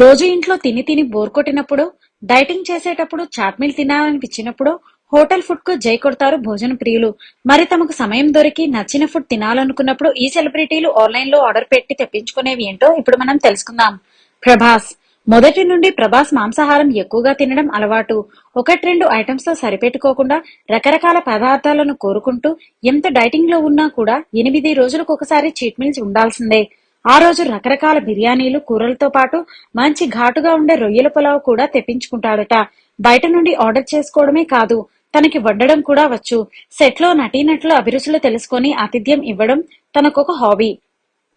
రోజు ఇంట్లో తిని తిని బోర్ కొట్టినప్పుడు డైటింగ్ చేసేటప్పుడు చాట్మీల్ తినాలనిపించినప్పుడు హోటల్ ఫుడ్కు జై కొడతారు భోజన ప్రియులు. మరి తమకు సమయం దొరికి నచ్చిన ఫుడ్ తినాలనుకున్నప్పుడు ఈ సెలబ్రిటీలు ఆన్లైన్లో ఆర్డర్ పెట్టి తెప్పించుకునేవి ఏంటో ఇప్పుడు మనం తెలుసుకుందాం. ప్రభాస్. మొదటి నుండి ప్రభాస్ మాంసాహారం ఎక్కువగా తినడం అలవాటు. ఒకటి రెండు ఐటమ్స్తో సరిపెట్టుకోకుండా రకరకాల పదార్థాలను కోరుకుంటూ ఎంత డైటింగ్లో ఉన్నా కూడా ఎనిమిది రోజులకు ఒకసారి చీట్ మీల్స్ ఉండాల్సిందే. ఆ రోజు రకరకాల బిర్యానీలు కూరలతో పాటు మంచి ఘాటుగా ఉండే రొయ్యల పులావ్ కూడా తెప్పించుకుంటాడట. బయట నుండి ఆర్డర్ చేసుకోవడమే కాదు తనకి వండడం కూడా వచ్చు. సెట్లో నటీనటుల అభిరుచులు తెలుసుకొని ఆతిథ్యం ఇవ్వడం తనకొక హాబీ.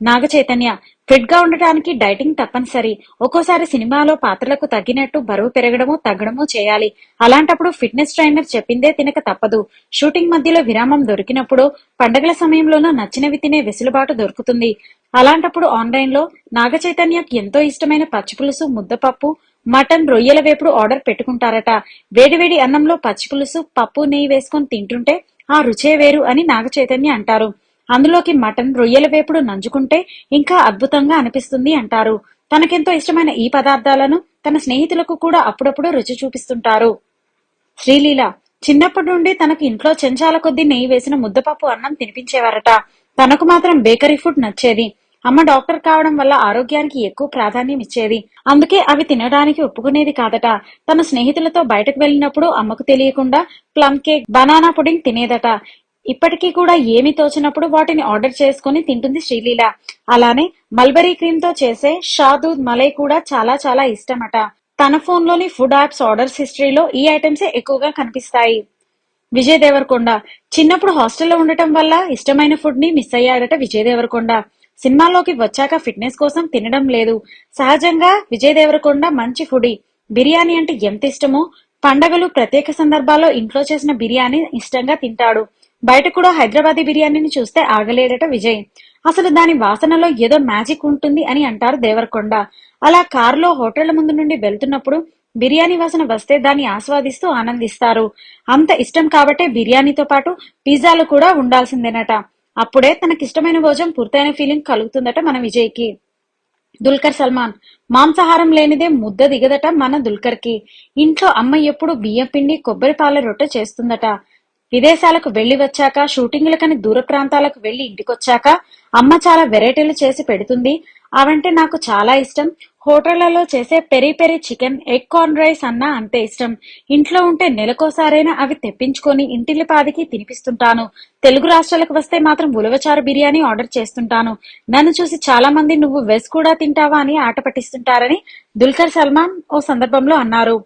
నాగ చైతన్య ఫిట్గా ఉండటానికి డైటింగ్ తప్పనిసరి. ఒక్కోసారి సినిమాలో పాత్రలకు తగ్గినట్టు బరువు పెరగడము తగ్గడము చేయాలి. అలాంటప్పుడు ఫిట్నెస్ ట్రైనర్ చెప్పిందే తినక తప్పదు. షూటింగ్ మధ్యలో విరామం దొరికినప్పుడు పండగల సమయంలోనూ నచ్చినవి తినే వెసులుబాటు దొరుకుతుంది. అలాంటప్పుడు ఆన్లైన్లో నాగ చైతన్యకి ఎంతో ఇష్టమైన పచ్చిపులుసు ముద్దపప్పు మటన్ రొయ్యల వేపుడు ఆర్డర్ పెట్టుకుంటారట. వేడివేడి అన్నంలో పచ్చిపులుసు పప్పు నెయ్యి వేసుకొని తింటుంటే ఆ రుచే వేరు అని నాగ చైతన్య అంటారు. అందులోకి మటన్ రొయ్యల వేపుడు నంజుకుంటే ఇంకా అద్భుతంగా అనిపిస్తుంది అంటారు. తనకెంతో ఇష్టమైన ఈ పదార్థాలను తన స్నేహితులకు కూడా అప్పుడప్పుడు రుచి చూపిస్తుంటారు. శ్రీలీల చిన్నప్పటి నుండి తనకు ఇంట్లో చెంచాల కొద్దీ నెయ్యి వేసిన ముద్దపప్పు అన్నం తినిపించేవారట. తనకు మాత్రం బేకరీ ఫుడ్ నచ్చేది. అమ్మ డాక్టర్ కావడం వల్ల ఆరోగ్యానికి ఎక్కువ ప్రాధాన్యం ఇచ్చేది. అందుకే అవి తినడానికి ఒప్పుకునేది కాదట. తన స్నేహితులతో బయటకు వెళ్ళినప్పుడు అమ్మకు తెలియకుండా ప్లమ్ కేక్ బనానా పుడింగ్ తినేదట. ఇప్పటికీ కూడా ఏమి తోచినప్పుడు వాటిని ఆర్డర్ చేసుకుని తింటుంది శ్రీలీల. అలానే మల్బరీ క్రీమ్తో చేసే షాదూద్ మలై కూడా చాలా చాలా ఇష్టమట. తన ఫోన్లోని ఫుడ్ యాప్స్ ఆర్డర్స్ హిస్టరీలో ఈ ఐటమ్సే ఎక్కువగా కనిపిస్తాయి. విజయ్ దేవరకొండ చిన్నప్పుడు హాస్టల్లో ఉండటం వల్ల ఇష్టమైన ఫుడ్ని మిస్ అయ్యాడట విజయ్ దేవరకొండ. సినిమాలోకి వచ్చాక ఫిట్నెస్ కోసం తినడం లేదు. సహజంగా విజయ్ దేవరకొండ మంచి ఫుడీ. బిర్యానీ అంటే ఎంత ఇష్టమో పండగలు ప్రత్యేక సందర్భాల్లో ఇంట్లో చేసిన బిర్యానీ ఇష్టంగా తింటాడు. బయట కూడా హైదరాబాదీ బిర్యానీని చూస్తే ఆగలేడట విజయ్. అసలు దాని వాసనలో ఏదో మ్యాజిక్ ఉంటుంది అని అంటారు దేవరకొండ. అలా కారులో హోటళ్ళ ముందు నుండి వెళ్తున్నప్పుడు బిర్యానీ వాసన వస్తే దాన్ని ఆస్వాదిస్తూ ఆనందిస్తారు. అంత ఇష్టం కాబట్టే బిర్యానీతో పాటు పిజ్జాలు కూడా ఉండాల్సిందేనట. అప్పుడే తనకిష్టమైన భోజనం పూర్తయిన ఫీలింగ్ కలుగుతుందట మన విజయ్కి. దుల్కర్ సల్మాన్ మాంసాహారం లేనిదే ముద్ద దిగదట మన దుల్కర్కి ఇంట్లో అమ్మ ఎప్పుడు బియ్యం పిండి కొబ్బరి పాల రొట్టె చేస్తుందట. విదేశాలకు వెళ్ళి వచ్చాక షూటింగ్లకని దూర ప్రాంతాలకు వెళ్ళి ఇంటికొచ్చాక అమ్మ చాలా వెరైటీలు చేసి పెడుతుంది. అవంటే నాకు చాలా ఇష్టం. హోటళ్ళలో చేసే peri peri chicken egg corn rice అన్నా అంతే ఇష్టం. ఇంట్లో ఉంటే నెలకోసారైనా అవి తెప్పించుకొని ఇంటిల్లిపాదికి తినిపిస్తుంటాను. తెలుగు రాష్ట్రాలకు వస్తే మాత్రం ఉలవచారు బిర్యానీ ఆర్డర్ చేస్తుంటాను. నన్ను చూసి చాలా మంది నువ్వు వెజ్ కూడా తింటావా? అని ఆట పట్టిస్తుంటారని దుల్కర్ సల్మాన్ ఓ సందర్భంలో అన్నారు.